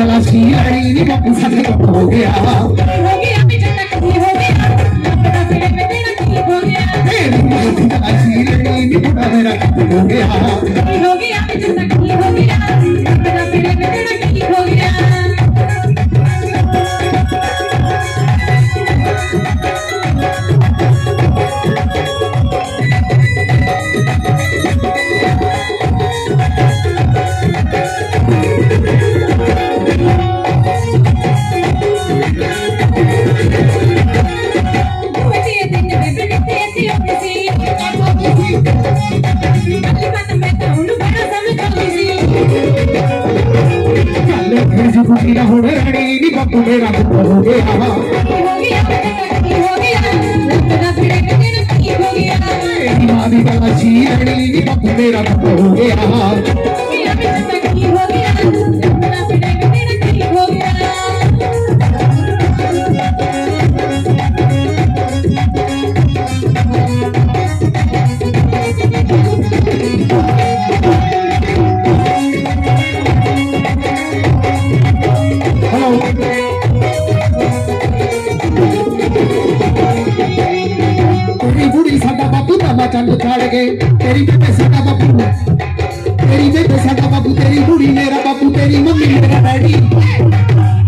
गला सियारी नी बापू साथे हो गया हो गया बेटा कभी हो गया बड़ा तेरे पे तेरा की हो गया तेरी माती गला सियारी नी बड़ा मेरा हो गया हो गया बेटा कभी हो गया बड़ा तेरे पे तेरा सुख मेरा हो रे रे नी बापू मेरा हो रे हवा हो गया हो गया लगना फिरे दिन हो गया नी मां दी बाला जी रे नी बापू मेरा हो रे हवा चंद छाड़ के तेरी बेबे साडा बाबू तेरी बेबे साडा बाबू तेरी बुढ़ी मेरा बाबू तेरी मम्मी मेरा डैडी.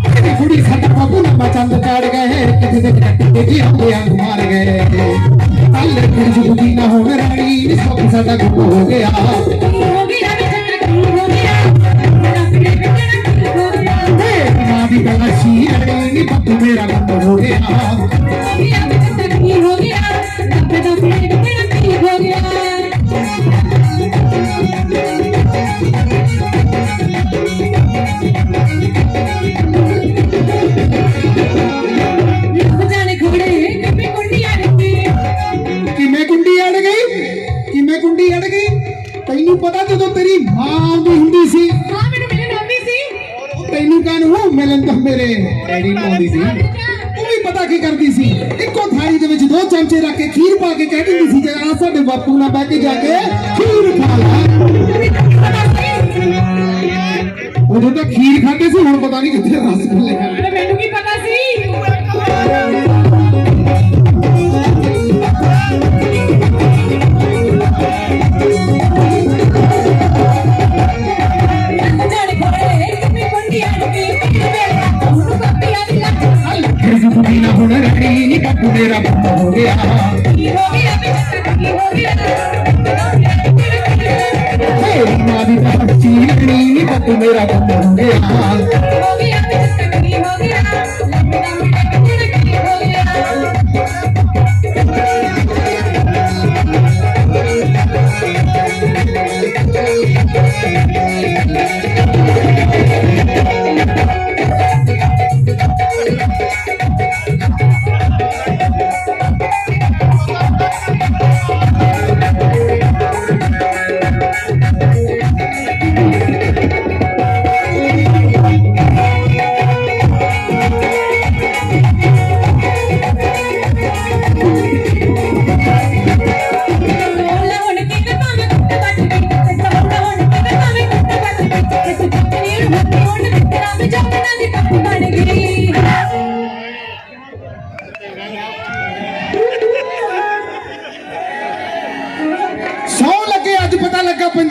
तेरी बुढ़ी साडा बाबू लंबा चंद छाड़ गए किसी दिन कट्टे जी हम अंग मार गए कल फिर जुगी ना हो रानी इस साडा गुम हो गया. माँ दी गलाशी है मेरा हो गया। तैनू पता तो तेरी माँ भी हिंदी सी। हाँ मैंने मेरी नानी सी। तैनू कहन हो मिलन तो मेरे डैडी नु हिंदी ਪਤਾ ਕੀ ਕਰਦੀ ਸੀ? ਇੱਕੋ ਥਾਲੀ ਦੇ ਵਿੱਚ ਦੋ ਚਮਚੇ ਰੱਖ ਕੇ ਖੀਰ ਪਾ ਕੇ ਕਹਿ ਦਿੰਦੀ ਸੀ ਜੇ ਆ ਸਾਡੇ ਬਾਪੂ ਨਾਲ ਬਹਿ ਕੇ ਜਾ ਕੇ ਖੀਰ ਖਾ ਲੈ। ਉਹਦੇ ਤਾਂ ਖੀਰ ਖਾਂਦੇ ਸੀ, ਹੁਣ ਪਤਾ ਨਹੀਂ ਕਿੱਥੇ ਰਸ ਲੈ ਮੈਨੂੰ ਕੀ ਪਤਾ मेरा पता हो गया मेरी माँ भी पक्षी मेरी पत मेरा पता हो गया Thank you.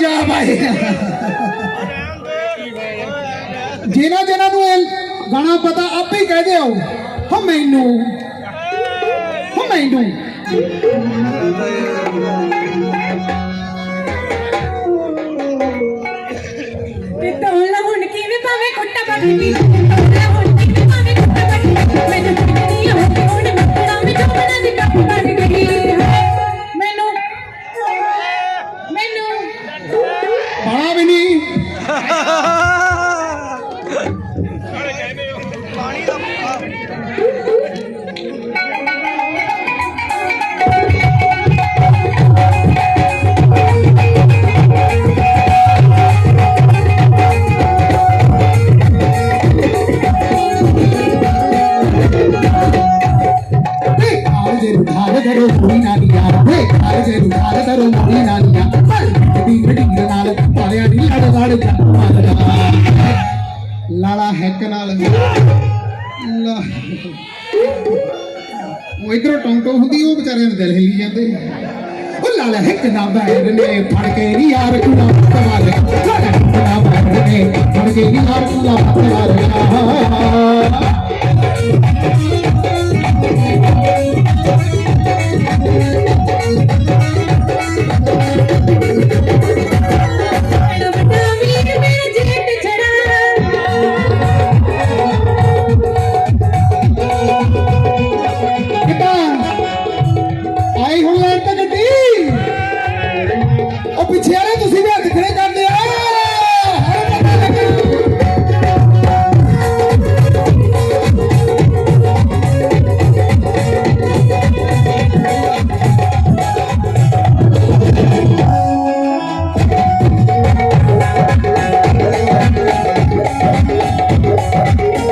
ਪੰਜਾਬ ਆਏ ਜਿਨ੍ਹਾਂ ਜਿਨ੍ਹਾਂ ਨੂੰ ਇਹ ਗਾਣਾ ਪਤਾ ਆਪੇ ਹੀ ਕਹਿ ਦਿਓ ਹੋ ਮੈਨੂੰ ਹੋ ਮੈਨੂੰ ਤੇ ਤੋਲਾ ਹੁਣ ਕਿਵੇਂ ਭਾਵੇਂ ਕੁੱਤਾ ਵੱਟ தரு மீனாடியா பே அரைச்சேரு கால தரு மீனாடியா கட்டி கட்டினால பழையாடி அடவாடு லலா ஹெக்கனால ਉਹ ਇਧਰੋਂ ਟੌਂਟੋ ਹੁੰਦੀ ਉਹ ਵਿਚਾਰੇ ਨੂੰ ਦਿਲ ਹਿੱਲੀ ਜਾਂਦੇ ਉਹ ਲਾਲ ਹੈਕ ਨਾ ਬੈਰ ਨੇ ਫੜ ਕੇ ਨੀ ਯਾਰ ਕੁਲਾ ਸਵਾਲ ਲਾਲ ਹੈਕ ਨਾ ਬੈਰ ਨੇ ਫੜ ਕੇ ਨੀ ਯਾਰ ਕੁਲਾ ਸਵਾਲ I